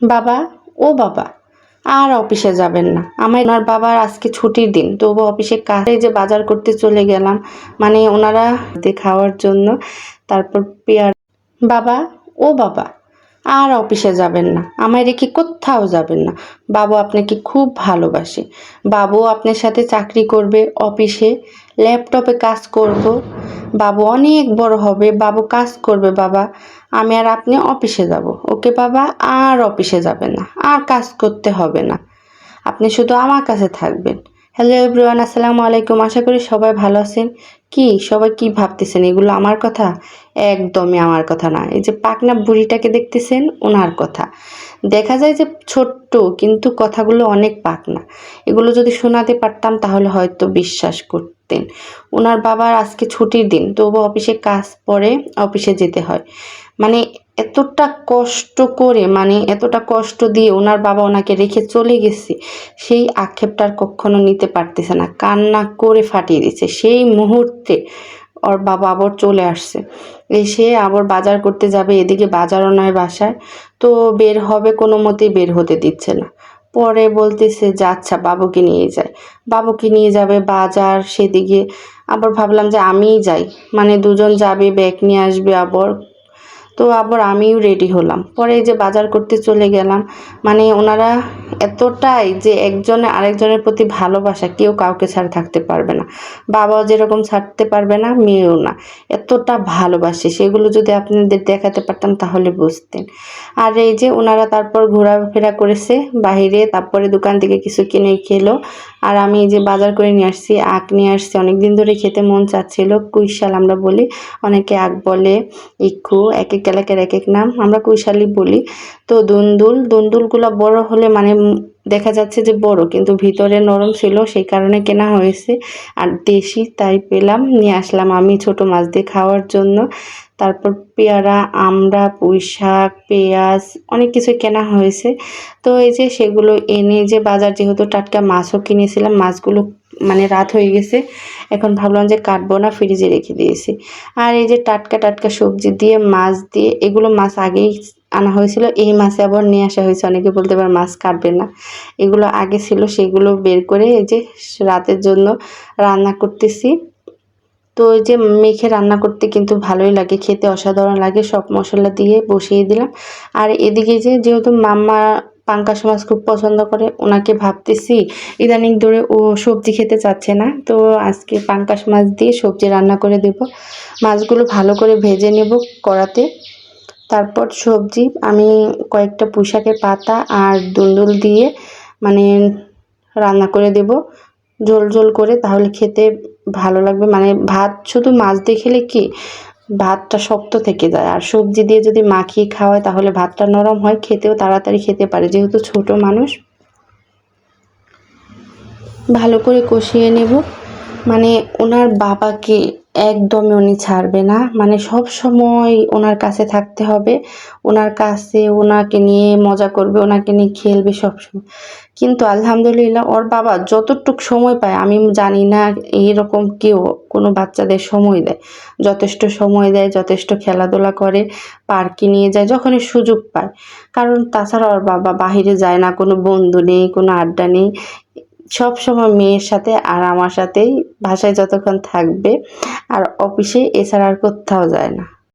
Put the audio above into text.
বাবা, ও বাবা, আর অফিসে যাবেন না। আমার ওনার বাবার আজকে ছুটির দিন, তবু অফিসে কাজে যে বাজার করতে চলে গেলাম মানে ওনারা খাওয়ার জন্য, তারপর পেয়ার বাবা, ও বাবা আর অফিসে যাবেন না। আমায় রেখে কোথাও যাবেন না। বাবু আপনাকে খুব ভালোবাসে। বাবু আপনার সাথে চাকরি করবে, অফিসে ল্যাপটপে কাজ করব। বাবু অনেক বড় হবে। বাবু কাজ করবে, বাবা। আমি আর আপনি অফিসে যাব। ওকে বাবা, আর অফিসে যাবেন না। আর কাজ করতে হবে না। আপনি শুধু আমার কাছে থাকবেন। হ্যালো এভরিওয়ান, আসসালামু আলাইকুম। আশা করি সবাই ভালো আছেন। কি? সবাই কি ভাবতেছেন? এগুলো আমার কথা? একদমই আমার কথা না। এই যে পাকনা বুড়িটাকে দেখতেছেন, ওনার কথা। দেখা যায় যে ছোট্ট, কিন্তু কথাগুলো অনেক পাকনা। এগুলো যদি শোনাতে পারতাম, তাহলে হয়তো বিশ্বাস করতেন। ওনার বাবার আজকে ছুটির দিন, তবু অফিসে কাজ পরে অফিসে যেতে হয়। মানে এতটা কষ্ট করে মানে এতটা কষ্ট দিয়ে ওনার বাবা ওনাকে রেখে চলে গেছে, সেই আক্ষেপটা আর কখনো নিতে পারতেছে না। কান্না করে ফাটিয়ে দিচ্ছে সেই মুহূর্তে ওর বাবা আবার চলে আসছে। এসে আবার বাজার করতে যাবে, এদিকে বাজারও নয় বাসায়। তো বের হবে কোনো মতেই বের হতে দিচ্ছে না। পরে বলতেছে, যে আচ্ছা বাবুকে নিয়ে যায়। বাবুকে নিয়ে যাবে বাজার, সেদিকে। আবার ভাবলাম যে আমিই যাই। মানে দুজন যাবে, ব্যাগ নিয়ে আসবে আবার। তো আবার আমিও রেডি হলাম। পরে যে বাজার করতে চলে গেলাম মানে ওনারা এতটাই যে একজনে আরেকজনের প্রতি ভালোবাসা, কেউ কাউকে ছাড়া থাকতে পারবে না। বাবাও যেরকম ছাড়তে পারবে না, মেয়েও না। এতটা ভালোবাসে, সেগুলো যদি আপনাদের দেখাতে পারতাম তাহলে বুঝতেন। আর এই যে ওনারা তারপর ঘোরাফেরা করেছে বাহিরে তারপরে দোকান থেকে কিছু কিনে খেলো। আর আমি এই যে বাজার করে নিয়ে আসছি, আখ নিয়ে আসছি। অনেকদিন ধরে খেতে মন চাচ্ছিল, কুইশাল আমরা বলি, অনেকে আখ বলে, ইক্ষু, এক এক এলাকার এক এক নাম, আমরা কুইশালি বলি। তো দুন্দুল, দুন্দুলগুলো বড় হলে মানে দেখা যাচ্ছে যে বড়, কিন্তু ভিতরে নরম ছিল, সেই কারণে কেনা হয়েছে। আর দেশি তাই পেলাম, নিয়ে আসলাম আমি ছোট মাছ দিয়ে খাওয়ার জন্য। তারপর পেয়ারা, আমরা পুঁই শাক পেঁয়াজ, অনেক কিছু কেনা হয়েছে। তো এই যে সেগুলো এনে যে বাজার, যেহেতু টাটকা মাছও কিনেছিলাম, মাছগুলো মানে রাত হয়ে গেছে, এখন ভাবলাম যে কাটবো না, ফ্রিজে রেখে দিয়েছি। আর এই যে টাটকা টাটকা সবজি দিয়ে, মাছ দিয়ে, এগুলো মাছ আগেই আনা হয়েছিল, এই মাছে আবার নিয়ে আসা হয়েছে। অনেকে বলতে পারে মাছ কাটবে না। এগুলো আগে ছিল, সেগুলো বের করে এই যে রাতের জন্য রান্না করতেছি। তো ওই যে মেখে রান্না করতে কিন্তু ভালোই লাগে, খেতে অসাধারণ লাগে। সব মশলা দিয়ে বসিয়ে দিলাম। আর এদিকে যে যেহেতু মাম্মা পাঙ্কাশ মাছ খুব পছন্দ করে, ওনাকে ভাবতেছি ইদানিং ধরে ও সবজি খেতে চাচ্ছে না, তো আজকে পাঙ্কাশ মাছ দিয়ে সবজি রান্না করে দেব। মাছগুলো ভালো করে ভেজে নেব কড়াতে। তারপর সবজি, আমি কয়েকটা পুঁইশাকের পাতা আর দুন্দুল দিয়ে মানে রান্না করে দেব। ঝোল ঝোল করে, তাহলে খেতে ভালো লাগবে। মানে ভাত শুধু মাছ দিয়ে খেলে কি? ভাতটা শক্ত থেকে যায়। আর সবজি দিয়ে যদি মাখিয়ে খাওয়ায়, তাহলে ভাতটা নরম হয়, খেতেও তাড়াতাড়ি খেতে পারে। যেহেতু ছোট মানুষ, ভালো করে কষিয়ে নেব। মানে ওনার বাবাকে একদমই উনি ছাড়বে না। মানে সব সময় ওনার কাছে থাকতে হবে। ওনার কাছে ওনাকে নিয়ে মজা করবে, ওনাকে নিয়ে খেলবে সবসময় কিন্তু আলহামদুলিল্লাহ ওর বাবা যতটুক সময় পায়, আমি জানি না এইরকম কেউ কোনো বাচ্চাদের সময় দেয়। যথেষ্ট সময় দেয়, যথেষ্ট খেলাধুলা করে, পার্কে নিয়ে যায়, যখনই সুযোগ পায়। কারণ তাছাড়া ওর বাবা বাহিরে যায় না, কোনো বন্ধু নেই, কোনো আড্ডা নেই। সব সময় মেয়ের সাথে আর আমার সাথেই ভাষায় যতক্ষণ থাকবে, আর অফিসে এছাড়া আর কোথাও যায় না।